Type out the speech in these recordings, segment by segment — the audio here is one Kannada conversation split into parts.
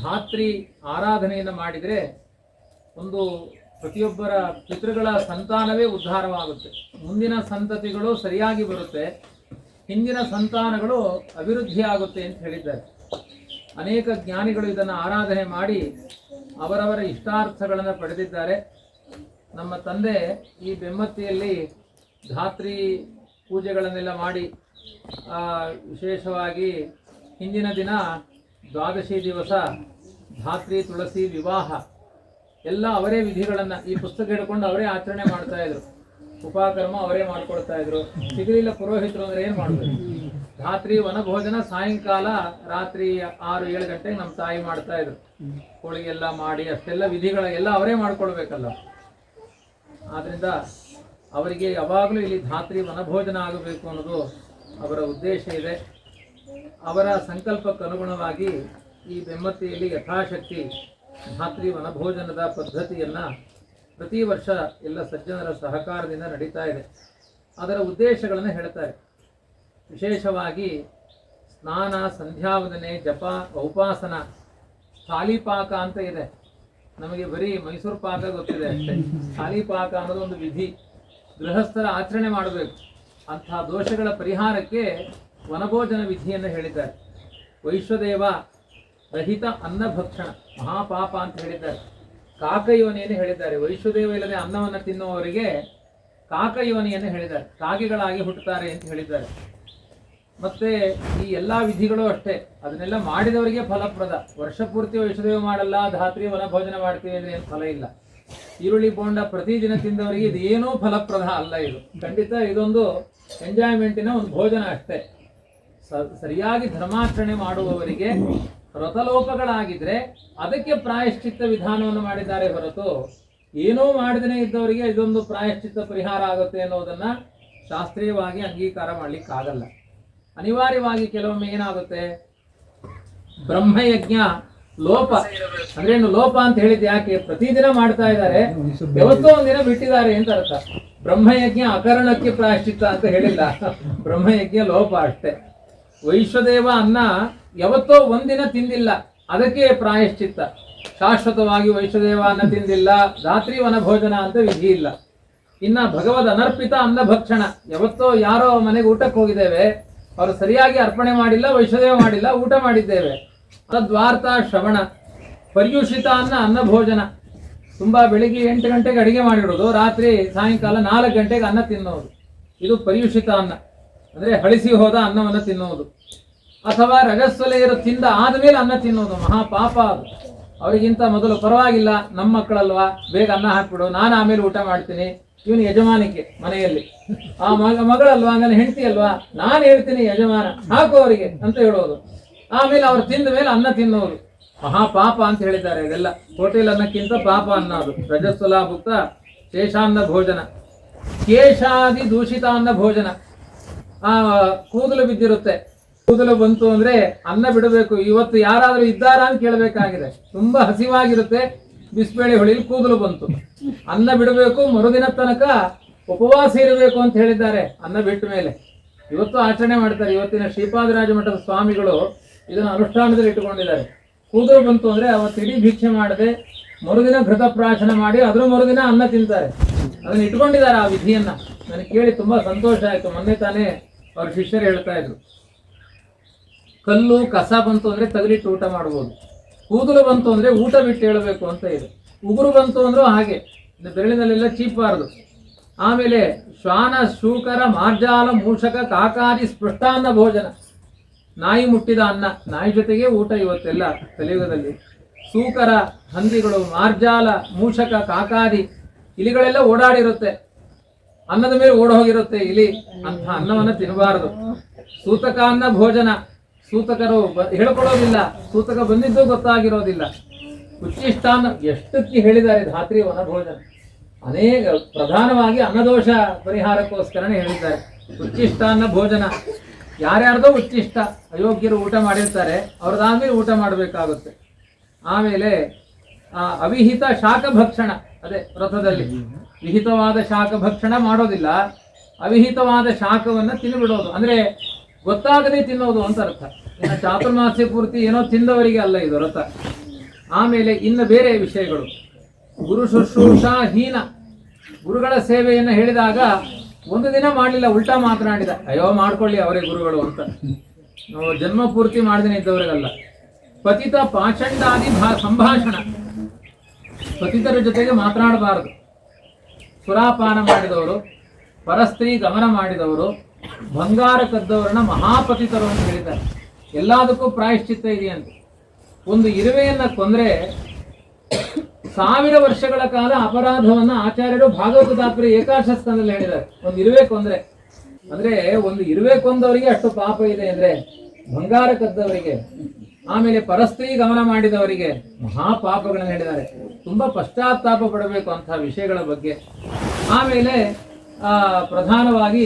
ಧಾತ್ರಿ ಆರಾಧನೆಯನ್ನು ಮಾಡಿದರೆ ಒಂದು ಪ್ರತಿಯೊಬ್ಬರ ಪಿತೃಗಳ ಸಂತಾನವೇ ಉದ್ಧಾರವಾಗುತ್ತೆ. ಮುಂದಿನ ಸಂತತಿಗಳು ಸರಿಯಾಗಿ ಬರುತ್ತೆ. ಹಿಂದಿನ ಸಂತಾನಗಳು ಅಭಿವೃದ್ಧಿ ಆಗುತ್ತೆ ಅಂತ ಹೇಳಿದ್ದಾರೆ. ಅನೇಕ ಜ್ಞಾನಿಗಳು ಇದನ್ನು ಆರಾಧನೆ ಮಾಡಿ ಅವರವರ ಇಷ್ಟಾರ್ಥಗಳನ್ನು ಪಡೆದಿದ್ದಾರೆ. ನಮ್ಮ ತಂದೆ ಈ ಬೆಮ್ಮತ್ತಿಯಲ್ಲಿ ಧಾತ್ರಿ ಪೂಜೆಗಳನ್ನೆಲ್ಲ ಮಾಡಿ ವಿಶೇಷವಾಗಿ ಹಿಂದಿನ ದಿನ ದ್ವಾದಶಿ ದಿವಸ, ಧಾತ್ರಿ ತುಳಸಿ ವಿವಾಹ, ಎಲ್ಲ ಅವರೇ ವಿಧಿಗಳನ್ನು ಈ ಪುಸ್ತಕ ಹಿಡ್ಕೊಂಡು ಅವರೇ ಆಚರಣೆ ಮಾಡ್ತಾ ಇದ್ರು. ಉಪಕರ್ಮ ಅವರೇ ಮಾಡ್ಕೊಳ್ತಾ ಇದ್ರು. ಸಿಗಲಿಲ್ಲ ಪುರೋಹಿತರು ಅಂದ್ರೆ ಏನ್ ಮಾಡ್ಬೇಕು? ರಾತ್ರಿ ವನಭೋಜನ ಸಾಯಂಕಾಲ ರಾತ್ರಿ ಆರು ಏಳು ಗಂಟೆಗೆ ನಮ್ಮ ತಾಯಿ ಮಾಡ್ತಾ ಇದ್ರು. ಹೋಳಿಗೆ ಎಲ್ಲ ಮಾಡಿ ಅಷ್ಟೆಲ್ಲ ವಿಧಿಗಳ ಎಲ್ಲ ಅವರೇ ಮಾಡ್ಕೊಳ್ಬೇಕಲ್ಲ. ಆದ್ರಿಂದ ಅವರಿಗೆ ಯಾವಾಗಲೂ ಇಲ್ಲಿ ಧಾತ್ರಿ ವನಭೋಜನ ಆಗಬೇಕು ಅನ್ನೋದು ಅವರ ಉದ್ದೇಶ ಇದೆ. ಅವರ ಸಂಕಲ್ಪಕ್ಕನುಗುಣವಾಗಿ ಈ ಬೆಮ್ಮತ್ತಿಯಲ್ಲಿ ಯಥಾಶಕ್ತಿ ಮಾತೃ ವನಭೋಜನದ ಪದ್ಧತಿಯನ್ನು ಪ್ರತಿ ವರ್ಷ ಎಲ್ಲ ಸಜ್ಜನರ ಸಹಕಾರದಿಂದ ನಡೀತಾ ಇದೆ. ಅದರ ಉದ್ದೇಶಗಳನ್ನು ಹೇಳ್ತಾರೆ. ವಿಶೇಷವಾಗಿ ಸ್ನಾನ, ಸಂಧ್ಯಾವಂದನೆ, ಜಪ ಉಪಾಸನ ಸಾಲಿಪಾಕ ಅಂತ ಇದೆ. ನಮಗೆ ಬರೀ ಮೈಸೂರು ಪಾಕ ಗೊತ್ತಿದೆ ಅಷ್ಟೇ. ಥಾಲಿಪಾಕ ಅನ್ನೋದು ಒಂದು ವಿಧಿ. ಗೃಹಸ್ಥರ ಆಚರಣೆ ಮಾಡಬೇಕು. ಅಂತಹ ದೋಷಗಳ ಪರಿಹಾರಕ್ಕೆ ವನಭೋಜನ ವಿಧಿಯನ್ನು ಹೇಳಿದ್ದಾರೆ. ವೈಶ್ವದೇವ ರಹಿತ ಅನ್ನಭಕ್ಷಣ ಮಹಾಪಾಪ ಅಂತ ಹೇಳಿದ್ದಾರೆ. ಕಾಕಯೋನಿಯನ್ನು ಹೇಳಿದ್ದಾರೆ. ವೈಶ್ವದೇವ ಇಲ್ಲದೆ ಅನ್ನವನ್ನು ತಿನ್ನುವವರಿಗೆ ಕಾಕಯೋನಿಯನ್ನು ಹೇಳಿದ್ದಾರೆ. ಕಾಗೆಗಳಾಗಿ ಹುಟ್ಟುತ್ತಾರೆ ಅಂತ ಹೇಳಿದ್ದಾರೆ. ಮತ್ತೆ ಈ ಎಲ್ಲ ವಿಧಿಗಳು ಅಷ್ಟೇ. ಅದನ್ನೆಲ್ಲ ಮಾಡಿದವರಿಗೆ ಫಲಪ್ರದ. ವರ್ಷ ಪೂರ್ತಿ ವೈಶ್ವದೇವ ಮಾಡಲ್ಲ, ಧಾತ್ರಿ ವನಭೋಜನ ಮಾಡ್ತೀವಿ ಅಂದ್ರೆ ಏನು ಫಲ ಇಲ್ಲ. ಈರುಳ್ಳಿ ಬೋಂಡ ಪ್ರತಿದಿನ ತಿಂದವರಿಗೆ ಇದೇನೂ ಫಲಪ್ರದ ಅಲ್ಲ ಇದು. ಖಂಡಿತ ಇದೊಂದು ಎಂಜಾಯ್ಮೆಂಟಿನ ಒಂದು ಭೋಜನ ಅಷ್ಟೇ. ಸರಿಯಾಗಿ ಧರ್ಮಾಚರಣೆ ಮಾಡುವವರಿಗೆ ವ್ರತಲೋಪಗಳಾಗಿದ್ರೆ ಅದಕ್ಕೆ ಪ್ರಾಯಶ್ಚಿತ್ತ ವಿಧಾನವನ್ನು ಮಾಡಿದ್ದಾರೆ ಹೊರತು ಏನೋ ಮಾಡದೇ ಇದ್ದವರಿಗೆ ಇದೊಂದು ಪ್ರಾಯಶ್ಚಿತ್ತ ಪರಿಹಾರ ಆಗುತ್ತೆ ಅನ್ನೋದನ್ನ ಶಾಸ್ತ್ರೀಯವಾಗಿ ಅಂಗೀಕಾರ ಮಾಡಲಿಕ್ಕಾಗಲ್ಲ. ಅನಿವಾರ್ಯವಾಗಿ ಕೆಲವೊಮ್ಮೆ ಏನಾಗುತ್ತೆ? ಬ್ರಹ್ಮಯಜ್ಞ, ಲೋಪ, ಅಂದ್ರೆ ಲೋಪ ಅಂತ ಹೇಳಿದ್ ಯಾಕೆ? ಪ್ರತಿದಿನ ಮಾಡ್ತಾ ಇದ್ದಾರೆ, ಯಾವತ್ತೋ ಒಂದಿನ ಬಿಟ್ಟಿದ್ದಾರೆ ಅಂತ ಅರ್ಥ. ಬ್ರಹ್ಮಯಜ್ಞ ಅಕರಣಕ್ಕೆ ಪ್ರಾಯಶ್ಚಿತ್ತ ಅಂತ ಹೇಳಿಲ್ಲ. ಬ್ರಹ್ಮಯಜ್ಞ ಲೋಪ ಅಷ್ಟೇ. ವೈಶ್ವದೇವ ಅನ್ನ ಯಾವತ್ತೋ ಒಂದಿನ ತಿಂದಿಲ್ಲ. ಅದಕ್ಕೆ ಪ್ರಾಯಶ್ಚಿತ್ತ. ಶಾಶ್ವತವಾಗಿ ವೈಶ್ವದೇವ ಅನ್ನ ತಿಂದಿಲ್ಲ. ರಾತ್ರಿ ವನಭೋಜನ ಅಂತ ವಿಧಿ ಇಲ್ಲ. ಇನ್ನ ಭಗವದ್ ಅನರ್ಪಿತ ಅನ್ನ ಭಕ್ಷಣ. ಯಾವತ್ತೋ ಯಾರೋ ಮನೆಗೆ ಊಟಕ್ಕೆ ಹೋಗಿದ್ದೇವೆ. ಅವರು ಸರಿಯಾಗಿ ಅರ್ಪಣೆ ಮಾಡಿಲ್ಲ, ವೈಶ್ವದೇವ ಮಾಡಿಲ್ಲ, ಊಟ ಮಾಡಿದ್ದೇವೆ. ತದ್ವಾರ್ಥ ಶ್ರವಣ. ಪರ್ಯೂಷಿತ ಅನ್ನ ಅನ್ನ ಭೋಜನ. ತುಂಬಾ ಬೆಳಿಗ್ಗೆ ಎಂಟು ಗಂಟೆಗೆ ಅಡುಗೆ ಮಾಡಿಡೋದು. ರಾತ್ರಿ ಸಾಯಂಕಾಲ ನಾಲ್ಕು ಗಂಟೆಗೆ ಅನ್ನ ತಿನ್ನೋದು. ಇದು ಪರ್ಯೂಷಿತ ಅನ್ನ. ಅಂದ್ರೆ ಹಳಿಸಿ ಹೋದ ಅನ್ನವನ್ನು ತಿನ್ನೋದು ಅಥವಾ ರಜಸ್ವಲೆಯರು ತಿಂದ ಆದಮೇಲೆ ಅನ್ನ ತಿನ್ನೋದು ಮಹಾಪಾಪ ಅದು. ಅವರಿಗಿಂತ ಮೊದಲು ಪರವಾಗಿಲ್ಲ. ನಮ್ಮ ಮಕ್ಕಳಲ್ವಾ? ಬೇಗ ಅನ್ನ ಹಾಕ್ಬಿಡು. ನಾನು ಆಮೇಲೆ ಊಟ ಮಾಡ್ತೀನಿ. ಇವನು ಯಜಮಾನಿಕೆ ಮನೆಯಲ್ಲಿ. ಆ ಮಗ ಮಗಳಲ್ವಾ? ನನ್ನ ಹೆಂಡತಿ ಅಲ್ವಾ? ನಾನು ಹೇಳ್ತೀನಿ ಯಜಮಾನ, ಹಾಕು ಅವರಿಗೆ ಅಂತ ಹೇಳೋದು. ಆಮೇಲೆ ಅವ್ರು ತಿಂದ ಮೇಲೆ ಅನ್ನ ತಿನ್ನೋದು ಮಹಾಪಾಪ ಅಂತ ಹೇಳಿದ್ದಾರೆ ಇದೆಲ್ಲ ಹೋಟೆಲ್ ಅನ್ನಕ್ಕಿಂತ ಪಾಪ ಅನ್ನೋದು ರಜಸ್ವಲ ಭುಕ್ತ ಶೇಷಾನ್ನ ಭೋಜನ. ಕೇಶಾದಿ ದೂಷಿತ ಅನ್ನ ಭೋಜನ. ಆ, ಕೂದಲು ಬಿದ್ದಿರುತ್ತೆ. ಕೂದಲು ಬಂತು ಅಂದ್ರೆ ಅನ್ನ ಬಿಡಬೇಕು. ಇವತ್ತು ಯಾರಾದ್ರೂ ಇದ್ದಾರಾ ಅಂತ ಕೇಳಬೇಕಾಗಿದೆ. ತುಂಬಾ ಹಸಿವಾಗಿರುತ್ತೆ. ಬಿಸ್ಬೇಳೆ ಹೊಳಿಲಿ ಕೂದಲು ಬಂತು. ಅನ್ನ ಬಿಡಬೇಕು. ಮರುದಿನ ತನಕ ಉಪವಾಸ ಇರಬೇಕು ಅಂತ ಹೇಳಿದ್ದಾರೆ. ಅನ್ನ ಬಿಟ್ಟ ಮೇಲೆ. ಇವತ್ತು ಆಚರಣೆ ಮಾಡ್ತಾರೆ. ಇವತ್ತಿನ ಶ್ರೀಪಾದರಾಜ ಮಠದ ಸ್ವಾಮಿಗಳು ಇದನ್ನು ಅನುಷ್ಠಾನದಲ್ಲಿ ಇಟ್ಟುಕೊಂಡಿದ್ದಾರೆ. ಕೂದಲು ಬಂತು ಅಂದ್ರೆ ಅವತ್ತು ಇಡೀ ಭಿಕ್ಷೆ ಮಾಡದೆ ಮರುದಿನ ಘೃತಪ್ರಾಶನ ಮಾಡಿ ಅದ್ರ ಮರುದಿನ ಅನ್ನ ತಿಂತಾರೆ. ಅದನ್ನ ಇಟ್ಕೊಂಡಿದ್ದಾರೆ ಆ ವಿಧಿಯನ್ನ. ನನಗೆ ಕೇಳಿ ತುಂಬಾ ಸಂತೋಷ ಆಯ್ತು. ಮೊನ್ನೆ ತಾನೇ ಅವ್ರ ಶಿಷ್ಯರು ಹೇಳ್ತಾ ಇದ್ರು, ಕಲ್ಲು ಕಸ ಬಂತು ಅಂದ್ರೆ ತಗಲಿಟ್ಟು ಊಟ ಮಾಡ್ಬೋದು, ಕೂದಲು ಬಂತು ಅಂದ್ರೆ ಊಟ ಬಿಟ್ಟು ಹೇಳಬೇಕು ಅಂತ ಇದೆ. ಉಗುರು ಬಂತು ಅಂದರೂ ಹಾಗೆ ಬೆರಳಿನಲ್ಲೆಲ್ಲ ಚೀಪಬಾರದು. ಆಮೇಲೆ ಶ್ವಾನ, ಶೂಕರ, ಮಾರ್ಜಾಲ, ಮೂಷಕ, ಕಾಕಾದಿ ಸ್ಪೃಷ್ಟಾನ್ನ ಭೋಜನ. ನಾಯಿ ಮುಟ್ಟಿದ ಅನ್ನ, ನಾಯಿ ಜೊತೆಗೆ ಊಟ ಇವತ್ತೆಲ್ಲ ಕಲಿಯುಗದಲ್ಲಿ. ಸೂಕರ ಹಂದಿಗಳು, ಮಾರ್ಜಾಲ, ಮೂಷಕ, ಕಾಕಾದಿ, ಇಲಿಗಳೆಲ್ಲ ಓಡಾಡಿರುತ್ತೆ. ಅನ್ನದ ಮೇಲೆ ಓಡ ಹೋಗಿರುತ್ತೆ ಇಲಿ ಅಂತ ಅನ್ನವನ್ನ ತಿನ್ನಬಾರದು. ಸೂತಕ ಅನ್ನ ಭೋಜನ. ಸೂತಕರು ಹೇಳ್ಕೊಳ್ಳೋದಿಲ್ಲ. ಸೂತಕ ಬಂದಿದ್ದು ಗೊತ್ತಾಗಿರೋದಿಲ್ಲ. ಉಚ್ಚಿಷ್ಟಾನ್ನ ಎಷ್ಟಕ್ಕೆ ಹೇಳಿದ್ದಾರೆ ಧಾತ್ರಿ ವನ ಭೋಜನ? ಅನೇಕ ಪ್ರಧಾನವಾಗಿ ಅನ್ನದೋಷ ಪರಿಹಾರಕ್ಕೋಸ್ಕರನೇ ಹೇಳಿದ್ದಾರೆ. ಉಚ್ಚಿಷ್ಟಾನ್ನ ಭೋಜನ. ಯಾರ್ಯಾರ್ದೋ ಉಚ್ಚಿಷ್ಟ ಅಯೋಗ್ಯರು ಊಟ ಮಾಡಿರ್ತಾರೆ ಅವ್ರದ್ದಾದ್ಮೇಲೆ ಊಟ ಮಾಡಬೇಕಾಗುತ್ತೆ. ಆಮೇಲೆ ಅವಿಹಿತ ಶಾಖ ಭಕ್ಷಣ ಅದೇ ವ್ರತದಲ್ಲಿ. ವಿಹಿತವಾದ ಶಾಖ ಭಕ್ಷಣ ಮಾಡೋದಿಲ್ಲ. ಅವಿಹಿತವಾದ ಶಾಖವನ್ನು ತಿನ್ಬಿಡೋದು. ಅಂದ್ರೆ ಗೊತ್ತಾಗದೆ ತಿನ್ನೋದು ಅಂತ ಅರ್ಥ. ಇನ್ನು ಚಾತುರ್ಮಾಸ್ಯ ಪೂರ್ತಿ ಏನೋ ತಿಂದವರಿಗೆ ಅಲ್ಲ ಇದು ವ್ರತ. ಆಮೇಲೆ ಇನ್ನು ಬೇರೆ ವಿಷಯಗಳು. ಗುರು ಶುಶ್ರೂಷಾ ಹೀನ. ಗುರುಗಳ ಸೇವೆಯನ್ನು ಹೇಳಿದಾಗ ಒಂದು ದಿನ ಮಾಡಲಿಲ್ಲ, ಉಲ್ಟಾ ಮಾತನಾಡಿದ. ಅಯ್ಯೋ, ಮಾಡ್ಕೊಳ್ಳಿ ಅವರೇ ಗುರುಗಳು ಅಂತ. ಜನ್ಮ ಪೂರ್ತಿ ಮಾಡದೇನೆ ಇದ್ದವರಿಗಲ್ಲ ಪತಿತ ಪಾಚಂಡಾದಿ ಭಾ ಸಂಭಾಷಣ. ಪತಿತರ ಜೊತೆಗೆ ಮಾತನಾಡಬಾರದು. ಸುರಾಪಾನ ಮಾಡಿದವರು, ಪರಸ್ತ್ರೀ ಗಮನ ಮಾಡಿದವರು, ಬಂಗಾರ ಕದ್ದವರನ್ನ ಮಹಾಪತಿತರು ಅಂತ ಹೇಳಿದ್ದಾರೆ ಎಲ್ಲದಕ್ಕೂ ಪ್ರಾಯಶ್ಚಿತ್ತ ಇದೆಯಂತೆ ಒಂದು ಇರುವೆಯನ್ನ ಕೊಂದ್ರೆ ಸಾವಿರ ವರ್ಷಗಳ ಕಾಲ ಅಪರಾಧವನ್ನ ಆಚಾರ್ಯರು ಭಾಗವತ ತಾತ್ಪರ್ಯ ಏಕಾಶ ಸ್ಥಾನದಲ್ಲಿ ಹೇಳಿದ್ದಾರೆ. ಒಂದು ಇರುವೆ ಕೊಂದ್ರೆ. ಅಂದ್ರೆ ಒಂದು ಇರುವೆ ಕೊಂದವರಿಗೆ ಅಷ್ಟು ಪಾಪ ಇದೆ ಅಂದ್ರೆ ಬಂಗಾರ ಕದ್ದವರಿಗೆ ಆಮೇಲೆ ಪರಸ್ತ್ರೀ ಗಮನ ಮಾಡಿದವರಿಗೆ ಮಹಾಪಾಪಗಳನ್ನು ಹೇಳಿದ್ದಾರೆ. ತುಂಬಾ ಪಶ್ಚಾತ್ತಾಪ ಪಡಬೇಕು ಅಂತಹ ವಿಷಯಗಳ ಬಗ್ಗೆ. ಆಮೇಲೆ, ಆ, ಪ್ರಧಾನವಾಗಿ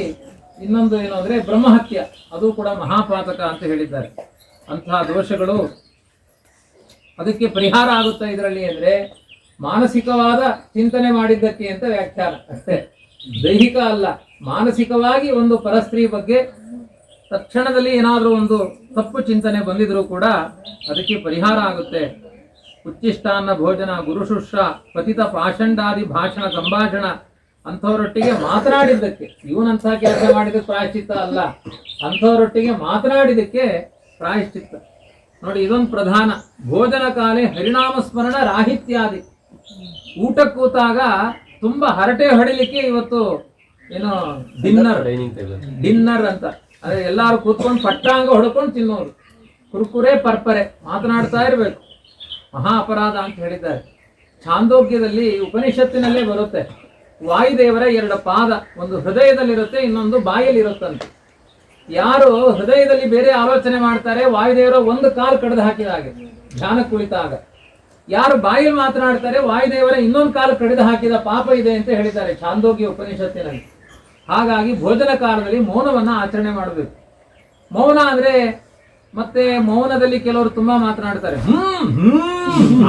ಇನ್ನೊಂದು ಏನು ಅಂದ್ರೆ ಬ್ರಹ್ಮಹತ್ಯ. ಅದು ಕೂಡ ಮಹಾಪಾತಕ ಅಂತ ಹೇಳಿದ್ದಾರೆ. ಅಂತಹ ದೋಷಗಳು ಅದಕ್ಕೆ ಪರಿಹಾರ ಆಗುತ್ತಾ ಇದರಲ್ಲಿ ಅಂದ್ರೆ ಮಾನಸಿಕವಾದ ಚಿಂತನೆ ಮಾಡಿದ್ದಕ್ಕೆ ಅಂತ ವ್ಯಾಖ್ಯಾನ. ಅಷ್ಟೇ. ದೈಹಿಕ ಅಲ್ಲ, ಮಾನಸಿಕವಾಗಿ ಒಂದು ಪರಸ್ತ್ರೀ ಬಗ್ಗೆ ತಕ್ಷಣದಲ್ಲಿ ಏನಾದರೂ ಒಂದು ತಪ್ಪು ಚಿಂತನೆ ಬಂದಿದ್ರೂ ಕೂಡ ಅದಕ್ಕೆ ಪರಿಹಾರ ಆಗುತ್ತೆ. ಉಚ್ಚಿಷ್ಟಾನ್ನ ಭೋಜನ ಗುರುಶುಶ್ರ ಪತಿತ ಪಾಷಂಡಾದಿ ಭಾಷಣ ಸಂಭಾಷಣ ಅಂಥವರೊಟ್ಟಿಗೆ ಮಾತನಾಡಿದ್ದಕ್ಕೆ ಇವನಂಥ ಕೆಲಸ ಮಾಡಿದ ಪ್ರಾಯಶ್ಚಿತ್ತ ಅಲ್ಲ. ಅಂಥವರೊಟ್ಟಿಗೆ ಮಾತನಾಡಿದ್ದಕ್ಕೆ ಪ್ರಾಯಶ್ಚಿತ್ತ. ನೋಡಿ ಇದೊಂದು ಪ್ರಧಾನ. ಭೋಜನ ಕಾಲೆ ಹರಿನಾಮ ಸ್ಮರಣ ರಾಹಿತ್ಯಾದಿ. ಊಟ ಕೂತಾಗ ತುಂಬಾ ಹರಟೆ ಹೊಡಿಲಿಕ್ಕೆ ಇವತ್ತು ಏನು ಡಿನ್ನರ್ ಡಿನ್ನರ್ ಅಂತ. ಅದೇ ಎಲ್ಲಾರು ಕೂತ್ಕೊಂಡು ಪಟ್ಟಾಂಗ ಹೊಡ್ಕೊಂಡು ತಿನ್ನೋರು. ಕುರುಕುರೆ ಪರ್ಪರೆ ಮಾತನಾಡ್ತಾ ಇರಬೇಕು. ಮಹಾ ಅಪರಾಧ ಅಂತ ಹೇಳಿದ್ದಾರೆ. ಛಾಂದೋಗ್ಯದಲ್ಲಿ ಉಪನಿಷತ್ತಿನಲ್ಲೇ ಬರುತ್ತೆ. ವಾಯುದೇವರ ಎರಡು ಪಾದ, ಒಂದು ಹೃದಯದಲ್ಲಿರುತ್ತೆ, ಇನ್ನೊಂದು ಬಾಯಲ್ಲಿರುತ್ತಂತೆ. ಯಾರು ಹೃದಯದಲ್ಲಿ ಬೇರೆ ಆಲೋಚನೆ ಮಾಡ್ತಾರೆ, ವಾಯುದೇವರ ಒಂದು ಕಾಲು ಕಡ್ದು ಹಾಕಿದ ಹಾಗೆ, ಧ್ಯಾನ ಕುಳಿತಾಗ. ಯಾರು ಬಾಯಲ್ಲಿ ಮಾತನಾಡ್ತಾರೆ, ವಾಯುದೇವರ ಇನ್ನೊಂದು ಕಾಲು ಕಡಿದು ಹಾಕಿದ ಪಾಪ ಇದೆ ಅಂತ ಹೇಳಿದ್ದಾರೆ ಛಾಂದೋಗ್ಯ ಉಪನಿಷತ್ತಿನಲ್ಲಿ. ಹಾಗಾಗಿ ಭೋಜನ ಕಾಲದಲ್ಲಿ ಮೌನವನ್ನ ಆಚರಣೆ ಮಾಡಬೇಕು. ಮೌನ ಅಂದ್ರೆ ಮತ್ತೆ ಮೌನದಲ್ಲಿ ಕೆಲವರು ತುಂಬಾ ಮಾತನಾಡ್ತಾರೆ. ಹ್ಮ್ ಹ್ಮ್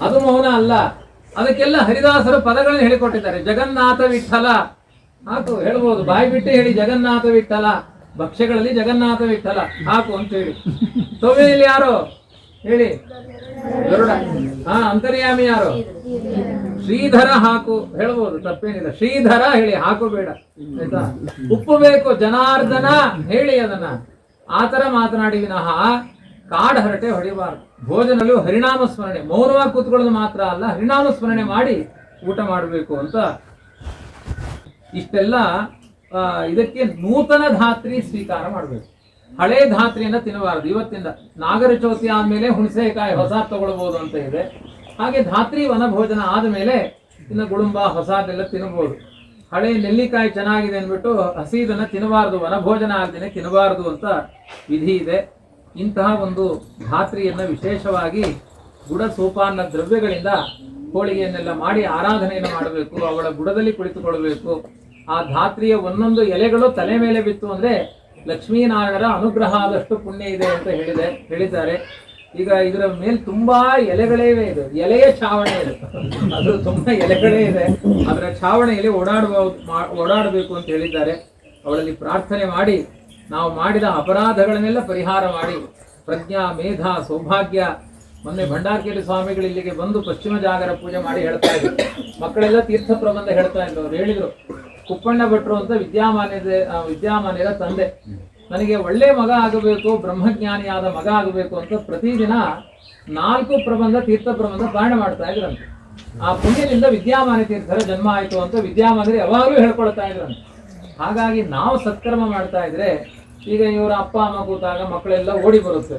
ಅದು ಮೌನ ಅಲ್ಲ. ಅದಕ್ಕೆಲ್ಲ ಹರಿದಾಸರು ಪದಗಳನ್ನು ಹೇಳಿಕೊಟ್ಟಿದ್ದಾರೆ. ಜಗನ್ನಾಥ ವಿಠಲ. ಹಾಕು, ಹೇಳ್ಬೋದು. ಬಾಯಿ ಬಿಟ್ಟು ಹೇಳಿ ಜಗನ್ನಾಥ ವಿಠಲ. ಭಕ್ಷ್ಯಗಳಲ್ಲಿ ಜಗನ್ನಾಥ ವಿಠಲ. ಹಾಕು ಅಂತ ಹೇಳಿ. ತೊವೆಯಲ್ಲಿ ಯಾರು? ಹೇಳಿ. ಗರುಡ. ಹಾ, ಅಂತರ್ಯಾಮಿ ಯಾರು? ಶ್ರೀಧರ ಹಾಕು. ಹೇಳ್ಬೋದು, ತಪ್ಪೇನಿಲ್ಲ. ಶ್ರೀಧರ ಹೇಳಿ ಹಾಕು ಬೇಡ ಆಯ್ತಾ? ಉಪ್ಪು ಬೇಕು, ಜನಾರ್ದನ ಹೇಳಿ ಅದನ್ನ. ಆತರ ಮಾತನಾಡಿ ವಿನಃ ಕಾಡ್ ಹರಟೆ ಹೊಡಿಬಾರ್ದು. ಭೋಜನಲ್ಲೂ ಹರಿನಾಮ ಸ್ಮರಣೆ. ಮೌನವಾಗಿ ಕೂತ್ಕೊಳ್ಳೋದು ಮಾತ್ರ ಅಲ್ಲ, ಹರಿನಾಮ ಸ್ಮರಣೆ ಮಾಡಿ ಊಟ ಮಾಡಬೇಕು ಅಂತ. ಇಷ್ಟೆಲ್ಲ ಇದಕ್ಕೆ ನೂತನ ಧಾತ್ರಿ ಸ್ವೀಕಾರ ಮಾಡಬೇಕು. ಹಳೆ ಧಾತ್ರಿಯನ್ನ ತಿನ್ನಬಾರದು. ಇವತ್ತಿಂದ ನಾಗರ ಚೌತಿ ಆದ್ಮೇಲೆ ಹುಣಸೆಕಾಯಿ ಹೊಸ ತಗೊಳ್ಬಹುದು ಅಂತ ಇದೆ. ಹಾಗೆ ಧಾತ್ರಿ ವನಭೋಜನ ಆದ್ಮೇಲೆ ಇನ್ನು ಗುಳುಂಬ, ಹೊಸದೆಲ್ಲ ತಿನ್ನಬಹುದು ಹಳೆ ನೆಲ್ಲಿಕಾಯಿ ಚೆನ್ನಾಗಿದೆ ಅಂದ್ಬಿಟ್ಟು ಹಸಿದನ್ನ ತಿನ್ನಬಾರದು, ವನಭೋಜನ ಆಗ್ದೇನೆ ತಿನ್ನಬಾರದು ಅಂತ ವಿಧಿ ಇದೆ. ಇಂತಹ ಒಂದು ಧಾತ್ರಿಯನ್ನ ವಿಶೇಷವಾಗಿ ಗುಡ ಸೋಪಾನ ದ್ರವ್ಯಗಳಿಂದ ಹೋಳಿಗೆಯನ್ನೆಲ್ಲ ಮಾಡಿ ಆರಾಧನೆಯನ್ನು ಮಾಡಬೇಕು, ಅವಳ ಬುಡದಲ್ಲಿ ಕುಳಿತುಕೊಳ್ಬೇಕು ಆ ಧಾತ್ರಿಯ ಒಂದೊಂದು ಎಲೆಗಳು ತಲೆ ಮೇಲೆ ಬಿತ್ತು ಅಂದ್ರೆ ಲಕ್ಷ್ಮೀನಾರಾಯಣರ ಅನುಗ್ರಹ ಆದಷ್ಟು ಪುಣ್ಯ ಇದೆ ಅಂತ ಹೇಳಿದೆ, ಹೇಳಿದ್ದಾರೆ. ಈಗ ಇದರ ಮೇಲೆ ತುಂಬಾ ಎಲೆಗಳೇ ಇದು. ಎಲೆಯ ಛಾವಣಿ ಇದೆ. ಅದು ತುಂಬಾ ಎಲೆಗಳೇ ಇದೆ. ಅದರ ಛಾವಣಿಯಲ್ಲಿ ಓಡಾಡುವ ಓಡಾಡಬೇಕು ಅಂತ ಹೇಳಿದ್ದಾರೆ. ಅವಳಲ್ಲಿ ಪ್ರಾರ್ಥನೆ ಮಾಡಿ, ನಾವು ಮಾಡಿದ ಅಪರಾಧಗಳನ್ನೆಲ್ಲ ಪರಿಹಾರ ಮಾಡಿ. ಪ್ರಜ್ಞಾ, ಮೇಧ, ಸೌಭಾಗ್ಯ. ಮೊನ್ನೆ ಭಂಡಾರಕೇರಿ ಸ್ವಾಮಿಗಳು ಇಲ್ಲಿಗೆ ಬಂದು ಪಶ್ಚಿಮ ಜಾಗರ ಪೂಜೆ ಮಾಡಿ ಹೇಳ್ತಾ ಇದ್ರು. ಮಕ್ಕಳೆಲ್ಲ ತೀರ್ಥ ಪ್ರಬಂಧ ಹೇಳ್ತಾ ಇದ್ರು. ಅವ್ರು ಹೇಳಿದ್ರು ಕುಪ್ಪಣ್ಣ ಭಟ್ರು ಅಂತ ವಿದ್ಯಾಮಾನ್ಯದ ವಿದ್ಯಾಮಾನ್ಯರ ತಂದೆ. ನನಗೆ ಒಳ್ಳೆ ಮಗ ಆಗಬೇಕು ಬ್ರಹ್ಮಜ್ಞಾನಿಯಾದ ಮಗ ಆಗಬೇಕು ಅಂತ ಪ್ರತಿದಿನ ನಾಲ್ಕು ಪ್ರಬಂಧ, ತೀರ್ಥ ಪ್ರಬಂಧ ಪಾರಣ ಮಾಡ್ತಾ ಇದ್ರಂತೆ. ಆ ಪುಣ್ಯದಿಂದ ವಿದ್ಯಾಮಾನ್ಯ ತೀರ್ಥರ ಜನ್ಮ ಆಯಿತು ಅಂತ ವಿದ್ಯಾಮಾನ್ಯರು ಯಾವಾಗಲೂ ಹೇಳ್ಕೊಳ್ತಾ ಇದ್ರಂತೆ. ಹಾಗಾಗಿ ನಾವು ಸತ್ಕರ್ಮ ಮಾಡ್ತಾ ಇದ್ರೆ ಈಗ ಇವರ ಅಪ್ಪ, ಅಮ್ಮ ಕೂತಾಗ ಮಕ್ಕಳೆಲ್ಲ ಓಡಿ ಬರುತ್ತೆ.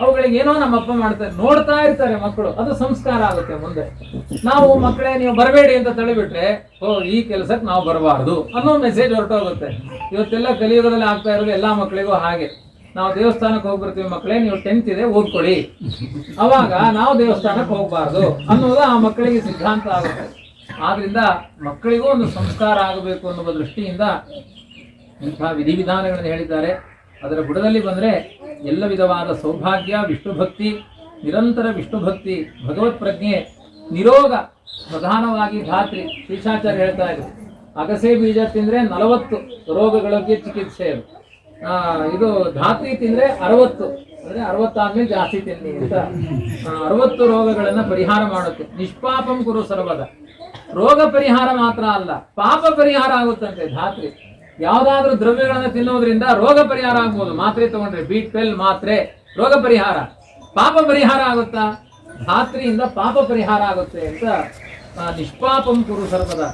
ಅವುಗಳಿಗೆ ಏನೋ ನಮ್ಮ ಅಪ್ಪ ಮಾಡ್ತಾರೆ, ನೋಡ್ತಾ ಇರ್ತಾರೆ ಮಕ್ಕಳು, ಅದು ಸಂಸ್ಕಾರ ಆಗುತ್ತೆ ಮುಂದೆ. ನಾವು ಮಕ್ಕಳೇ, ನೀವು ಬರಬೇಡಿ ಅಂತ ತಳಿಬಿಟ್ರೆ ಓ, ಈ ಕೆಲಸಕ್ಕೆ ನಾವು ಬರಬಾರ್ದು ಅನ್ನೋ ಮೆಸೇಜ್ ಹೊರಟೋಗುತ್ತೆ. ಇವತ್ತೆಲ್ಲ ಕಲಿಯುಗದಲ್ಲಿ ಆಗ್ತಾ ಇರೋದು ಎಲ್ಲಾ ಮಕ್ಕಳಿಗೂ ಹಾಗೆ. ನಾವು ದೇವಸ್ಥಾನಕ್ಕೆ ಹೋಗ್ಬರ್ತೀವಿ ಮಕ್ಕಳೇ, ನೀವು ಟೆಂತ್ ಇದೆ, ಓದ್ಕೊಳ್ಳಿ. ಅವಾಗ ನಾವು ದೇವಸ್ಥಾನಕ್ಕೆ ಹೋಗ್ಬಾರ್ದು ಅನ್ನೋದು ಆ ಮಕ್ಕಳಿಗೆ ಸಿದ್ಧಾಂತ ಆಗುತ್ತೆ. ಆದ್ರಿಂದ ಮಕ್ಕಳಿಗೂ ಒಂದು ಸಂಸ್ಕಾರ ಆಗಬೇಕು ಅನ್ನುವ ದೃಷ್ಟಿಯಿಂದ ಇಂತಹ ವಿಧಿವಿಧಾನಗಳನ್ನು ಹೇಳಿದ್ದಾರೆ. ಅದರ ಬುಡದಲ್ಲಿ ಬಂದ್ರೆ ಎಲ್ಲ ವಿಧವಾದ ಸೌಭಾಗ್ಯ, ವಿಷ್ಣು ಭಕ್ತಿ, ನಿರಂತರ ವಿಷ್ಣು ಭಕ್ತಿ, ಭಗವತ್ ಪ್ರಜ್ಞೆ, ನಿರೋಗ ಪ್ರಧಾನವಾಗಿ ಧಾತ್ರಿ ಶೇಷಾಚಾರ್ಯ ಹೇಳ್ತಾ ಇದ್ರು. ಅಗಸೆ ಬೀಜ ತಿಂದರೆ ನಲವತ್ತು ರೋಗಗಳಿಗೆ ಚಿಕಿತ್ಸೆ ಇದು ಧಾತ್ರಿ ತಿಂದರೆ ಅರವತ್ತು, ಅಂದರೆ ಅರವತ್ತಾದ್ಮೇಲೆ ಜಾಸ್ತಿ ತಿನ್ನಿ ಅಂತ. ಅರವತ್ತು ರೋಗಗಳನ್ನು ಪರಿಹಾರ ಮಾಡುತ್ತೆ ನಿಷ್ಪಾಪಂ ಕುರು ಸರ್ವದ. ರೋಗ ಪರಿಹಾರ ಮಾತ್ರ ಅಲ್ಲ, ಪಾಪ ಪರಿಹಾರ ಆಗುತ್ತಂತೆ ಧಾತ್ರಿ. ಯಾವ್ದಾದ್ರೂ ದ್ರವ್ಯಗಳನ್ನು ತಿನ್ನೋದ್ರಿಂದ ರೋಗ ಪರಿಹಾರ ಆಗ್ಬೋದು. ಮಾತ್ರೆ ತಗೊಂಡ್ರೆ ಬೀಟ್ ಪೆಲ್ ಮಾತ್ರೆ. ರೋಗ ಪರಿಹಾರ. ಪಾಪ ಪರಿಹಾರ ಆಗುತ್ತಾ? ಧಾತ್ರಿಯಿಂದ ಪಾಪ ಪರಿಹಾರ ಆಗುತ್ತೆ ಅಂತ ನಿಷ್ಪಾಪಂ ಕುರು ಸರ್ವದ.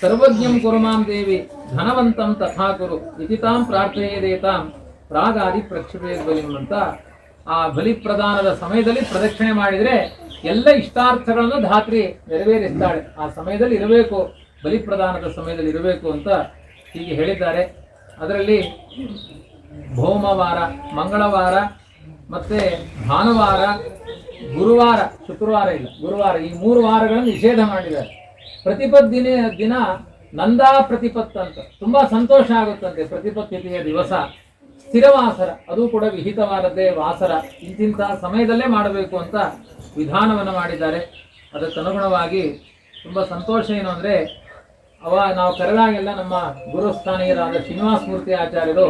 ಸರ್ವಜ್ಞಂ ಕುರುಮಾಂ ದೇವಿ, ಧನವಂತಂ ತಥಾ ಕುರು. ಇತಿತಾಂ ಪ್ರಾರ್ಥಯೇದೇತಾಂ ಪ್ರಾಗಾದಿ ಪ್ರಕ್ಷುಪೇದ್ ಬಲಿಂ ಅಂತ. ಆ ಬಲಿ ಪ್ರದಾನದ ಸಮಯದಲ್ಲಿ ಪ್ರದಕ್ಷಿಣೆ ಮಾಡಿದರೆ ಎಲ್ಲ ಇಷ್ಟಾರ್ಥಗಳನ್ನು ಧಾತ್ರಿ ನೆರವೇರಿಸ್ತಾಳೆ. ಆ ಸಮಯದಲ್ಲಿ ಇರಬೇಕು. ಬಲಿ ಪ್ರದಾನದ ಸಮಯದಲ್ಲಿ ಇರಬೇಕು ಅಂತ ಹೀಗೆ ಹೇಳಿದ್ದಾರೆ. ಅದರಲ್ಲಿ ಭೌಮವಾರ, ಮಂಗಳವಾರ ಮತ್ತೆ ಭಾನುವಾರ, ಗುರುವಾರ, ಶುಕ್ರವಾರ ಇಲ್ಲ, ಗುರುವಾರ ಈ ಮೂರು ವಾರಗಳನ್ನು ನಿಷೇಧ ಮಾಡಿದ್ದಾರೆ. ಪ್ರತಿಪತ್ ದಿನ ದಿನ ನಂದಾ ಪ್ರತಿಪತ್ ಅಂತ, ತುಂಬಾ ಸಂತೋಷ ಆಗುತ್ತಂತೆ ಪ್ರತಿಪತ್ ತಿಥಿಯ ದಿವಸ. ಸ್ಥಿರವಾಸರ, ಅದು ಕೂಡ ವಿಹಿತವಾದದ್ದೇ ವಾಸರ, ಇಂತಿಂಥ ಸಮಯದಲ್ಲೇ ಮಾಡಬೇಕು ಅಂತ ವಿಧಾನವನ್ನು ಮಾಡಿದ್ದಾರೆ. ಅದಕ್ಕನುಗುಣವಾಗಿ ತುಂಬಾ ಸಂತೋಷ ಏನು ಅಂದ್ರೆ ಅವ ನಾವು ಕರೆದಾಗೆಲ್ಲ ನಮ್ಮ ಗುರುಸ್ಥಾನೀಯರಾದ ಶ್ರೀನಿವಾಸ ಮೂರ್ತಿ ಆಚಾರ್ಯರು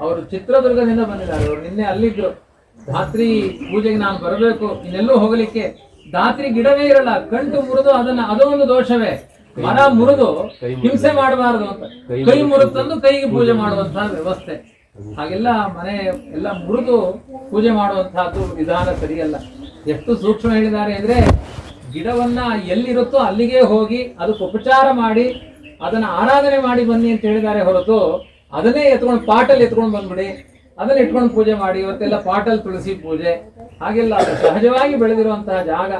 ಅವರು ಚಿತ್ರದುರ್ಗದಿಂದ ಬಂದಿದ್ದಾರೆ. ಅವರು ನಿನ್ನೆ ಅಲ್ಲಿದ್ರು. ಧಾತ್ರಿ ಪೂಜೆಗೆ ನಾನು ಬರಬೇಕು. ಇನ್ನೆಲ್ಲೂ ಹೋಗಲಿಕ್ಕೆ ಧಾತ್ರಿ ಗಿಡವೇ ಇರಲ್ಲ. ಕಂಟು ಮುರಿದು ಅದನ್ನ ಅದೊಂದು ಒಂದು ದೋಷವೇ. ಮರ ಮುರಿದು ಹಿಂಸೆ ಮಾಡಬಾರದು ಅಂತ. ಕೈ ಮುರಿದು ತಂದು ಕೈಗೆ ಪೂಜೆ ಮಾಡುವಂತಹ ವ್ಯವಸ್ಥೆ. ಹಾಗೆಲ್ಲ ಮನೆ ಎಲ್ಲ ಮುರಿದು ಪೂಜೆ ಮಾಡುವಂತಹದ್ದು ವಿಧಾನ ಸರಿಯಲ್ಲ. ಎಷ್ಟು ಸೂಕ್ಷ್ಮ ಹೇಳಿದ್ದಾರೆ ಅಂದ್ರೆ ಗಿಡವನ್ನ ಎಲ್ಲಿರುತ್ತೋ ಅಲ್ಲಿಗೆ ಹೋಗಿ ಅದಕ್ಕೆ ಉಪಚಾರ ಮಾಡಿ ಅದನ್ನ ಆರಾಧನೆ ಮಾಡಿ ಬನ್ನಿ ಅಂತ ಹೇಳಿದ್ದಾರೆ ಹೊರತು ಅದನ್ನೇ ಎತ್ಕೊಂಡು ಪಾಟಲ್ಲಿ ಎತ್ಕೊಂಡು ಬಂದ್ಬಿಡಿ. ಅದನ್ನ ಇಟ್ಕೊಂಡು ಪೂಜೆ ಮಾಡಿ, ಇವತ್ತೆಲ್ಲ ಪಾಟಲ್ ತುಳಸಿ ಪೂಜೆ. ಹಾಗೆಲ್ಲ ಅದು ಸಹಜವಾಗಿ ಬೆಳೆದಿರುವಂತಹ ಜಾಗ.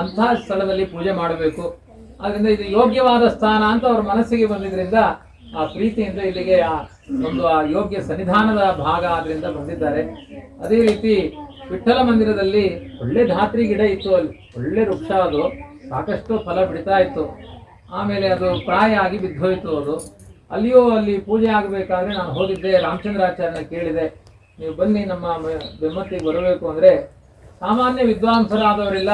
ಅಂತಹ ಸ್ಥಳದಲ್ಲಿ ಪೂಜೆ ಮಾಡಬೇಕು. ಆದ್ರಿಂದ ಇದು ಯೋಗ್ಯವಾದ ಸ್ಥಾನ ಅಂತ ಅವ್ರ ಮನಸ್ಸಿಗೆ ಬಂದಿದ್ರಿಂದ ಆ ಪ್ರೀತಿಯಿಂದ ಇಲ್ಲಿಗೆ ಒಂದು ಆ ಯೋಗ್ಯ ಸನ್ನಿಧಾನದ ಭಾಗ ಆದ್ರಿಂದ ಬಂದಿದ್ದಾರೆ. ಅದೇ ರೀತಿ ವಿಠ್ಠಲ ಮಂದಿರದಲ್ಲಿ ಒಳ್ಳೆ ಧಾತ್ರಿ ಗಿಡ ಇತ್ತು ಅಲ್ಲಿ. ಒಳ್ಳೆ ವೃಕ್ಷ ಅದು. ಸಾಕಷ್ಟು ಫಲ ಬಿಡ್ತಾ ಇತ್ತು. ಆಮೇಲೆ ಅದು ಪ್ರಾಯ ಆಗಿ ಬಿದ್ದೋಯ್ತು ಅದು. ಅಲ್ಲಿಯೂ ಅಲ್ಲಿ ಪೂಜೆ ಆಗಬೇಕಾದ್ರೆ ನಾನು ಹೋಗಿದ್ದೆ. ರಾಮಚಂದ್ರಾಚಾರ್ಯನ ಕೇಳಿದೆ. ನೀವು ಬನ್ನಿ, ನಮ್ಮ ಬೆಮ್ಮತ್ತಿಗೆ ಬರಬೇಕು ಅಂದ್ರೆ. ಸಾಮಾನ್ಯ ವಿದ್ವಾಂಸರಾದವರೆಲ್ಲ,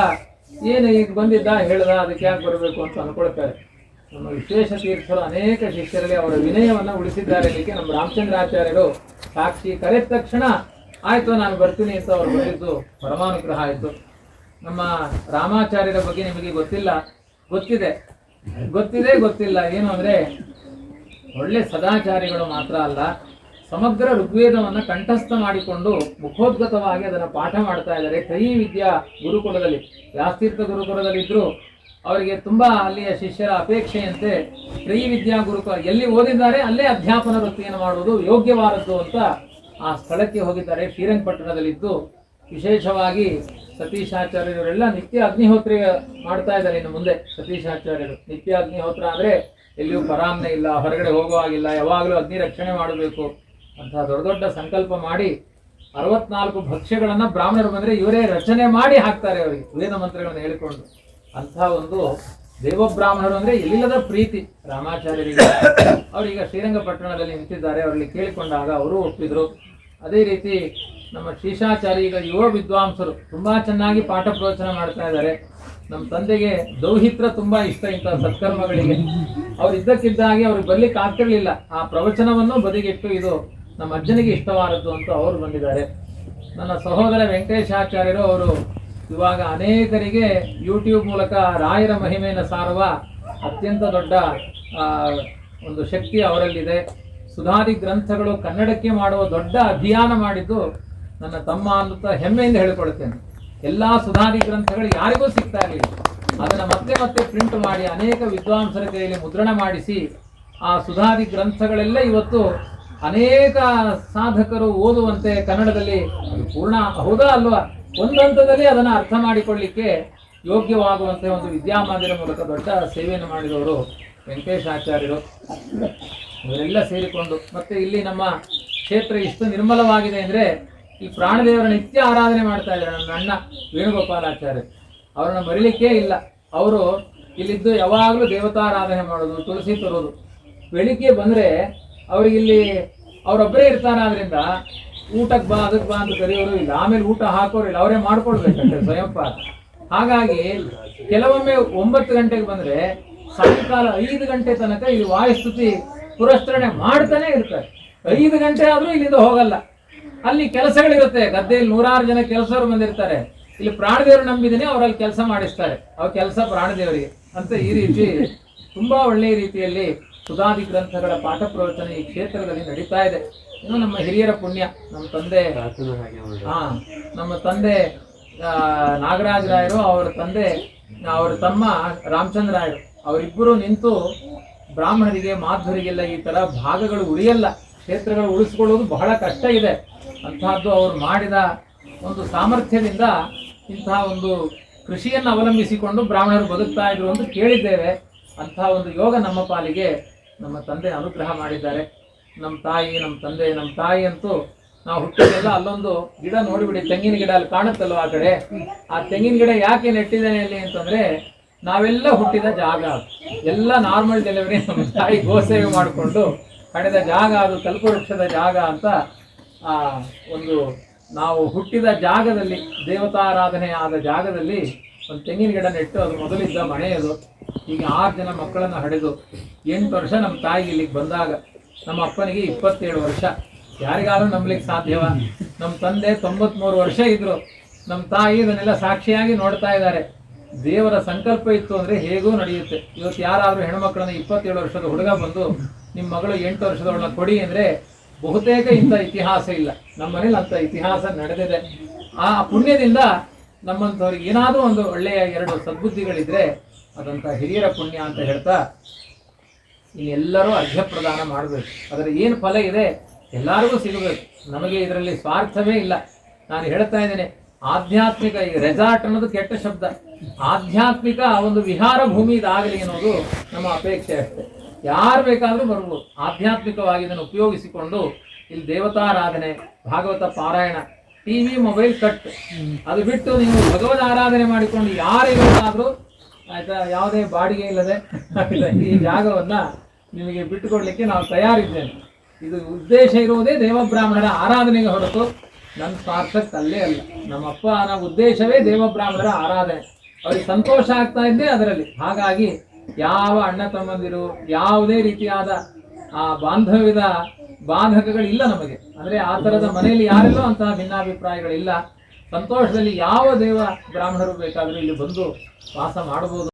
ಏನು ಈಗ ಬಂದಿದ್ದ? ಹೇಳ್ದ? ಅದಕ್ಕೆ ಯಾಕೆ ಬರಬೇಕು? ಅಂತ ಅನ್ಕೊಳ್ತಾರೆ. ನಮ್ಮ ವಿಶೇಷ ತೀರ್ಥರು ಅನೇಕ ಶಿಷ್ಯರಲ್ಲಿ ಅವರ ವಿನಯವನ್ನು ಉಳಿಸಿದ್ದಾರೆ. ಅದಕ್ಕೆ ನಮ್ಮ ರಾಮಚಂದ್ರಾಚಾರ್ಯರು ಸಾಕ್ಷಿ. ಕರೆದ ತಕ್ಷಣ ಆಯ್ತು, ನಾನು ಬರ್ತೀನಿ ಅಂತ ಅವ್ರು ಬಂದಿದ್ದು. ಪರಮಾನುಗ್ರಹ ಆಯಿತು. ನಮ್ಮ ರಾಮಾಚಾರ್ಯರ ಬಗ್ಗೆ ನಿಮಗೆ ಗೊತ್ತಿಲ್ಲ. ಗೊತ್ತಿದೆ. ಗೊತ್ತಿದೆ, ಗೊತ್ತಿಲ್ಲ. ಏನು ಅಂದ್ರೆ, ಒಳ್ಳೆ ಸದಾಚಾರಿಗಳು ಮಾತ್ರ ಅಲ್ಲ. ಸಮಗ್ರ ಋಗ್ವೇದವನ್ನು ಕಂಠಸ್ಥ ಮಾಡಿಕೊಂಡು ಮುಖೋದ್ಗತವಾಗಿ ಅದನ್ನು ಪಾಠ ಮಾಡ್ತಾ ಇದ್ದಾರೆ. ಕೈ ವಿದ್ಯಾ ಗುರುಕುಲದಲ್ಲಿ, ವ್ಯಾಸ್ತೀರ್ಥ ಗುರುಕುಲದಲ್ಲಿದ್ದರೂ ಅವರಿಗೆ ತುಂಬಾ ಅಲ್ಲಿಯ ಶಿಷ್ಯರ ಅಪೇಕ್ಷೆಯಂತೆ ತ್ರೈ ವಿದ್ಯಾ ಗುರುಕುಲ. ಎಲ್ಲಿ ಓದಿದ್ದಾರೆ, ಅಲ್ಲೇ ಅಧ್ಯಾಪನ ವೃತ್ತಿಯನ್ನು ಮಾಡುವುದು ಯೋಗ್ಯವಾದದ್ದು ಅಂತ ಆ ಸ್ಥಳಕ್ಕೆ ಹೋಗಿದ್ದಾರೆ. ಶ್ರೀರಂಗಪಟ್ಟಣದಲ್ಲಿದ್ದು ವಿಶೇಷವಾಗಿ ಸತೀಶಾಚಾರ್ಯರೆಲ್ಲ ನಿತ್ಯ ಅಗ್ನಿಹೋತ್ರ ಮಾಡ್ತಾ ಇದ್ದಾರೆ. ಇನ್ನು ಮುಂದೆ ಸತೀಶಾಚಾರ್ಯರು ನಿತ್ಯ ಅಗ್ನಿಹೋತ್ರ ಅಂದರೆ ಎಲ್ಲಿಯೂ ಪರಾಮ್ನೆ ಇಲ್ಲ, ಹೊರಗಡೆ ಹೋಗೋ ಹಾಗಿಲ್ಲ. ಯಾವಾಗಲೂ ಅಗ್ನಿ ರಕ್ಷಣೆ ಮಾಡಬೇಕು ಅಂತ ದೊಡ್ಡ ದೊಡ್ಡ ಸಂಕಲ್ಪ ಮಾಡಿ ಅರವತ್ನಾಲ್ಕು ಭಕ್ಷ್ಯಗಳನ್ನು ಬ್ರಾಹ್ಮಣರು ಬಂದ್ರೆ ಇವರೇ ರಚನೆ ಮಾಡಿ ಹಾಕ್ತಾರೆ ಅವರಿಗೆ. ವೇದ ಮಂತ್ರಗಳನ್ನು ಹೇಳಿಕೊಂಡು ಅಂಥ ಒಂದು ದೇವಬ್ರಾಹ್ಮಣರು ಅಂದ್ರೆ ಎಲ್ಲಿಲ್ಲದ ಪ್ರೀತಿ ರಾಮಾಚಾರ್ಯರಿಗೆ. ಅವರೀಗ ಶ್ರೀರಂಗಪಟ್ಟಣದಲ್ಲಿ ನಿಂತಿದ್ದಾರೆ. ಅವರಲ್ಲಿ ಕೇಳಿಕೊಂಡಾಗ ಅವರು ಒಪ್ಪಿದ್ರು. ಅದೇ ರೀತಿ ನಮ್ಮ ಶೀಶಾಚಾರ್ಯ ಈಗ ಯುವ ವಿದ್ವಾಂಸರು ತುಂಬಾ ಚೆನ್ನಾಗಿ ಪಾಠ ಪ್ರವಚನ ಮಾಡ್ತಾ ಇದ್ದಾರೆ. ನಮ್ಮ ತಂದೆಗೆ ದೌಹಿತ್ರ ತುಂಬಾ ಇಷ್ಟ ಇಂಥ ಸತ್ಕರ್ಮಗಳಿಗೆ. ಅವ್ರು ಇದ್ದಕ್ಕಿದ್ದಾಗೆ ಅವ್ರಿಗೆ ಬರ್ಲಿಕ್ಕೆ ಆಗ್ತಿರ್ಲಿಲ್ಲ. ಆ ಪ್ರವಚನವನ್ನು ಬದಿಗಿಟ್ಟು ಇದು ನಮ್ಮ ಅಜ್ಜನಿಗೆ ಇಷ್ಟವಾದದ್ದು ಅಂತ ಅವರು ಬಂದಿದ್ದಾರೆ. ನನ್ನ ಸಹೋದರ ವೆಂಕಟೇಶಾಚಾರ್ಯರು ಅವರು ಇವಾಗ ಅನೇಕರಿಗೆ ಯೂಟ್ಯೂಬ್ ಮೂಲಕ ರಾಯರ ಮಹಿಮೆಯನ್ನು ಸಾರುವ ಅತ್ಯಂತ ದೊಡ್ಡ ಒಂದು ಶಕ್ತಿ ಅವರಲ್ಲಿದೆ. ಸುಧಾರಿ ಗ್ರಂಥಗಳು ಕನ್ನಡಕ್ಕೆ ಮಾಡುವ ದೊಡ್ಡ ಅಭಿಯಾನ ಮಾಡಿದ್ದು ನನ್ನ ತಮ್ಮ ಅನ್ನುತ್ತಾ ಹೆಮ್ಮೆಯಿಂದ ಹೇಳಿಕೊಳ್ತೇನೆ ಎಲ್ಲ ಸುಧಾರಿ ಗ್ರಂಥಗಳು ಯಾರಿಗೂ ಸಿಗ್ತಾ ಇರಲಿಲ್ಲ ಅದನ್ನು ಮತ್ತೆ ಮತ್ತೆ ಪ್ರಿಂಟ್ ಮಾಡಿ ಅನೇಕ ವಿದ್ವಾಂಸರ ಕೈಯಲ್ಲಿ ಮುದ್ರಣ ಮಾಡಿಸಿ ಆ ಸುಧಾರಿ ಗ್ರಂಥಗಳೆಲ್ಲ ಇವತ್ತು ಅನೇಕ ಸಾಧಕರು ಓದುವಂತೆ ಕನ್ನಡದಲ್ಲಿ ಪೂರ್ಣ ಹೌದಾ ಅಲ್ವಾ? ಒಂದು ಹಂತದಲ್ಲಿ ಅದನ್ನು ಅರ್ಥ ಮಾಡಿಕೊಳ್ಳಿಕ್ಕೆ ಯೋಗ್ಯವಾಗುವಂತೆ ಒಂದು ವಿದ್ಯಾಮಾಂದಿರ ಮೂಲಕ ದೊಡ್ಡ ಸೇವೆಯನ್ನು ಮಾಡಿದವರು ವೆಂಕಟೇಶ್ ಆಚಾರ್ಯರು. ಇವರೆಲ್ಲ ಸೇರಿಕೊಂಡು, ಮತ್ತೆ ಇಲ್ಲಿ ನಮ್ಮ ಕ್ಷೇತ್ರ ಇಷ್ಟು ನಿರ್ಮಲವಾಗಿದೆ ಅಂದ್ರೆ ಈ ಪ್ರಾಣದೇವರ ನಿತ್ಯ ಆರಾಧನೆ ಮಾಡ್ತಾ ಇದ್ದಾರೆ ನನ್ನ ಅಣ್ಣ ವೇಣುಗೋಪಾಲಾಚಾರ್ಯ. ಅವರನ್ನ ಮರಿಲಿಕ್ಕೇ ಇಲ್ಲ. ಅವರು ಇಲ್ಲಿದ್ದು ಯಾವಾಗಲೂ ದೇವತಾರಾಧನೆ ಮಾಡೋದು, ತುಳಸಿ ತರೋದು. ಬೆಳಿಗ್ಗೆ ಬಂದ್ರೆ ಅವ್ರಿಗಿಲ್ಲಿ ಅವರೊಬ್ಬರೇ ಇರ್ತಾರೆ ಆದ್ರಿಂದ ಊಟಕ್ಕೆ ಬಾ, ಅದಕ್ಕೆ ಬಾ ಅಂತ ಕರೆಯೋರು ಇಲ್ಲ. ಆಮೇಲೆ ಊಟ ಹಾಕೋರು ಇಲ್ಲ. ಅವರೇ ಮಾಡ್ಕೊಳ್ಬೇಕಂತೆ ಸ್ವಯಂಪ ಹಾಗಾಗಿ ಕೆಲವೊಮ್ಮೆ ಒಂಬತ್ತು ಗಂಟೆಗೆ ಬಂದ್ರೆ ಸಾಯಂಕಾಲ ಐದು ಗಂಟೆ ತನಕ ಇಲ್ಲಿ ವಾಯುಸ್ತುತಿ ಪುರಸ್ಕರಣೆ ಮಾಡ್ತಾನೆ ಇರ್ತಾರೆ. ಐದು ಗಂಟೆ ಆದ್ರೂ ಇಲ್ಲಿಂದ ಹೋಗಲ್ಲ. ಅಲ್ಲಿ ಕೆಲಸಗಳಿರುತ್ತೆ, ಗದ್ದೆಯಲ್ಲಿ ನೂರಾರು ಜನ ಕೆಲಸವರು ಬಂದಿರ್ತಾರೆ. ಇಲ್ಲಿ ಪ್ರಾಣದೇವರು ನಂಬಿದ್ದೀನಿ ಅವರಲ್ಲಿ ಕೆಲಸ ಮಾಡಿಸ್ತಾರೆ. ಅವ್ರ ಕೆಲಸ ಪ್ರಾಣದೇವರಿಗೆ ಅಂತ ಈ ರೀತಿ ತುಂಬಾ ಒಳ್ಳೆಯ ರೀತಿಯಲ್ಲಿ ಸುಧಾದಿ ಗ್ರಂಥಗಳ ಪಾಠ ಪ್ರವಚನ ಈ ಕ್ಷೇತ್ರದಲ್ಲಿ ನಡೀತಾ ಇದೆ. ಇನ್ನು ನಮ್ಮ ಹಿರಿಯರ ಪುಣ್ಯ, ನಮ್ಮ ತಂದೆ ಹಾ ನಮ್ಮ ತಂದೆ ನಾಗರಾಜ್ ರಾಯರು, ಅವರ ತಂದೆ, ಅವರ ತಮ್ಮ ರಾಮಚಂದ್ರ ರಾಯರು, ಅವರಿಬ್ಬರು ನಿಂತು ಬ್ರಾಹ್ಮಣರಿಗೆ, ಮಾಧ್ವರಿಗೆಲ್ಲ ಈ ತರ ಭಾಗಗಳು ಉಳಿಯಲ್ಲ. ಕ್ಷೇತ್ರಗಳು ಉಳಿಸ್ಕೊಳ್ಳೋದು ಬಹಳ ಕಷ್ಟ ಇದೆ. ಅಂತಹದ್ದು ಅವರು ಮಾಡಿದ ಒಂದು ಸಾಮರ್ಥ್ಯದಿಂದ ಇಂತಹ ಒಂದು ಕೃಷಿಯನ್ನು ಅವಲಂಬಿಸಿಕೊಂಡು ಬ್ರಾಹ್ಮಣರು ಬದುಕ್ತಾ ಇದ್ರು ಅಂತ ಕೇಳಿದ್ದೇವೆ. ಅಂತಹ ಒಂದು ಯೋಗ ನಮ್ಮ ಪಾಲಿಗೆ ನಮ್ಮ ತಂದೆ ಅನುಗ್ರಹ ಮಾಡಿದ್ದಾರೆ. ನಮ್ಮ ತಾಯಿ, ನಮ್ಮ ತಂದೆ, ನಮ್ಮ ತಾಯಿ ಅಂತೂ ನಾವು ಹುಟ್ಟಿದೆಲ್ಲ ಅಲ್ಲೊಂದು ಗಿಡ ನೋಡಿಬಿಡಿ, ತೆಂಗಿನ ಗಿಡ ಅಲ್ಲಿ ಕಾಣುತ್ತಲ್ವ ಆ ಕಡೆ? ಆ ತೆಂಗಿನ ಗಿಡ ಯಾಕೆ ನೆಟ್ಟಿದ್ದೇನೆ ಅಲ್ಲಿ ಅಂತಂದ್ರೆ ನಾವೆಲ್ಲ ಹುಟ್ಟಿದ ಜಾಗ ಅದು. ಎಲ್ಲ ನಾರ್ಮಲ್ ಡೆಲಿವರಿ ನಮ್ಮ ತಾಯಿ ಗೋಸೇವೆ ಮಾಡಿಕೊಂಡು ಪಡೆದ ಜಾಗ ಅದು ಕಲ್ಪವೃಕ್ಷದ ಜಾಗ ಅಂತ, ಆ, ಒಂದು ನಾವು ಹುಟ್ಟಿದ ಜಾಗದಲ್ಲಿ, ದೇವತಾರಾಧನೆ ಆದ ಜಾಗದಲ್ಲಿ ಒಂದು ತೆಂಗಿನ ಗಿಡ ನೆಟ್ಟು ಅದು ಮೊದಲಿದ್ದ ಮನೆಯದು. ಈಗ ಆರು ಜನ ಮಕ್ಕಳನ್ನು ಹಡೆದು ಎಂಟು ವರ್ಷ ನಮ್ಮ ತಾಯಿಗೆ ಇಲ್ಲಿಗೆ ಬಂದಾಗ ನಮ್ಮ ಅಪ್ಪನಿಗೆ ಇಪ್ಪತ್ತೇಳು ವರ್ಷ. ಯಾರಿಗಾದರೂ ನಂಬಲಿಕ್ಕೆ ಸಾಧ್ಯವ? ನಮ್ಮ ತಂದೆ ತೊಂಬತ್ಮೂರು ವರ್ಷ ಇದ್ದರು ನಮ್ಮ ತಾಯಿ ಇದನ್ನೆಲ್ಲ ಸಾಕ್ಷಿಯಾಗಿ ನೋಡ್ತಾ ಇದ್ದಾರೆ. ದೇವರ ಸಂಕಲ್ಪ ಇತ್ತು ಅಂದ್ರೆ ಹೇಗೂ ನಡೆಯುತ್ತೆ. ಇವತ್ತು ಯಾರಾದ್ರೂ ಹೆಣ್ಮಕ್ಳನ್ನ ಇಪ್ಪತ್ತೇಳು ವರ್ಷದ ಹುಡುಗ ಬಂದು ನಿಮ್ಮ ಮಗಳು ಎಂಟು ವರ್ಷದವಳನ್ನ ಕೊಡಿ ಅಂದ್ರೆ ಬಹುತೇಕ ಇಂಥ ಇತಿಹಾಸ ಇಲ್ಲ. ನಮ್ಮ ಮನೇಲಿ ಅಂತ ಇತಿಹಾಸ ನಡೆದಿದೆ. ಆ ಪುಣ್ಯದಿಂದ ನಮ್ಮಂಥವ್ರಿಗೆ ಏನಾದರೂ ಒಂದು ಒಳ್ಳೆಯ ಎರಡು ಸದ್ಬುದ್ಧಿಗಳಿದ್ರೆ ಅದಂತ ಹಿರಿಯರ ಪುಣ್ಯ ಅಂತ ಹೇಳ್ತಾ ಇನ್ನೆಲ್ಲರೂ ಅರ್ಘ್ಯ ಪ್ರದಾನ ಮಾಡಬೇಕು. ಅದರ ಏನು ಫಲ ಇದೆ ಎಲ್ಲರಿಗೂ ಸಿಗಬೇಕು. ನಮಗೆ ಇದರಲ್ಲಿ ಸ್ವಾರ್ಥವೇ ಇಲ್ಲ. ನಾನು ಹೇಳ್ತಾ ಇದ್ದೇನೆ, ಆಧ್ಯಾತ್ಮಿಕ ಈ ರೆಸಾರ್ಟ್ ಅನ್ನೋದು ಕೆಟ್ಟ ಶಬ್ದ. ಆಧ್ಯಾತ್ಮಿಕ ಒಂದು ವಿಹಾರ ಭೂಮಿ ಇದಾಗಲಿ ಅನ್ನೋದು ನಮ್ಮ ಅಪೇಕ್ಷೆ ಅಷ್ಟೆ. ಯಾರು ಬೇಕಾದರೂ ಬರಬಹುದು. ಆಧ್ಯಾತ್ಮಿಕವಾಗಿ ಇದನ್ನು ಉಪಯೋಗಿಸಿಕೊಂಡು ಇಲ್ಲಿ ದೇವತಾರಾಧನೆ, ಭಾಗವತ ಪಾರಾಯಣ, ಟಿವಿ, ಮೊಬೈಲ್ ಕಟ್, ಅದು ಬಿಟ್ಟು ನೀವು ಭಗವದ್ ಆರಾಧನೆ ಮಾಡಿಕೊಂಡು ಯಾರು ಇವತ್ತಾದರೂ ಆಯಿತಾ, ಯಾವುದೇ ಬಾಡಿಗೆ ಇಲ್ಲದೆ ಈ ಜಾಗವನ್ನ ನಿಮಗೆ ಬಿಟ್ಟುಕೊಡ್ಲಿಕ್ಕೆ ನಾವು ತಯಾರಿದ್ದೇನೆ ಇದು ಉದ್ದೇಶ ಇರುವುದೇ ದೇವಬ್ರಾಹ್ಮಣರ ಆರಾಧನೆಗೆ ಹೊರತು ನನ್ನ ಸ್ವಾರ್ಥಕ್ಕೆ ಅಲ್ಲೇ. ಅಲ್ಲ ನಮ್ಮಪ್ಪನ ಉದ್ದೇಶವೇ ದೇವಬ್ರಾಹ್ಮಣರ ಆರಾಧನೆ. ಅವ್ರಿಗೆ ಸಂತೋಷ ಆಗ್ತಾ ಇದ್ದೆ ಅದರಲ್ಲಿ. ಹಾಗಾಗಿ ಯಾವ ಅಣ್ಣ ತಮ್ಮಂದಿರು, ಯಾವುದೇ ರೀತಿಯಾದ ಆ ಬಾಂಧವ್ಯದ ಬಾಧಕಗಳಿಲ್ಲ ನಮಗೆ. ಅಂದ್ರೆ ಆ ತರದ ಮನೆಯಲ್ಲಿ ಯಾರೆಲ್ಲೋ ಅಂತಹ ಭಿನ್ನಾಭಿಪ್ರಾಯಗಳಿಲ್ಲ. ಸಂತೋಷದಲ್ಲಿ ಯಾವ ದೇವ ಬ್ರಾಹ್ಮಣರು ಬೇಕಾದರೂ ಇಲ್ಲಿ ಬಂದು ವಾಸ ಮಾಡಬಹುದು.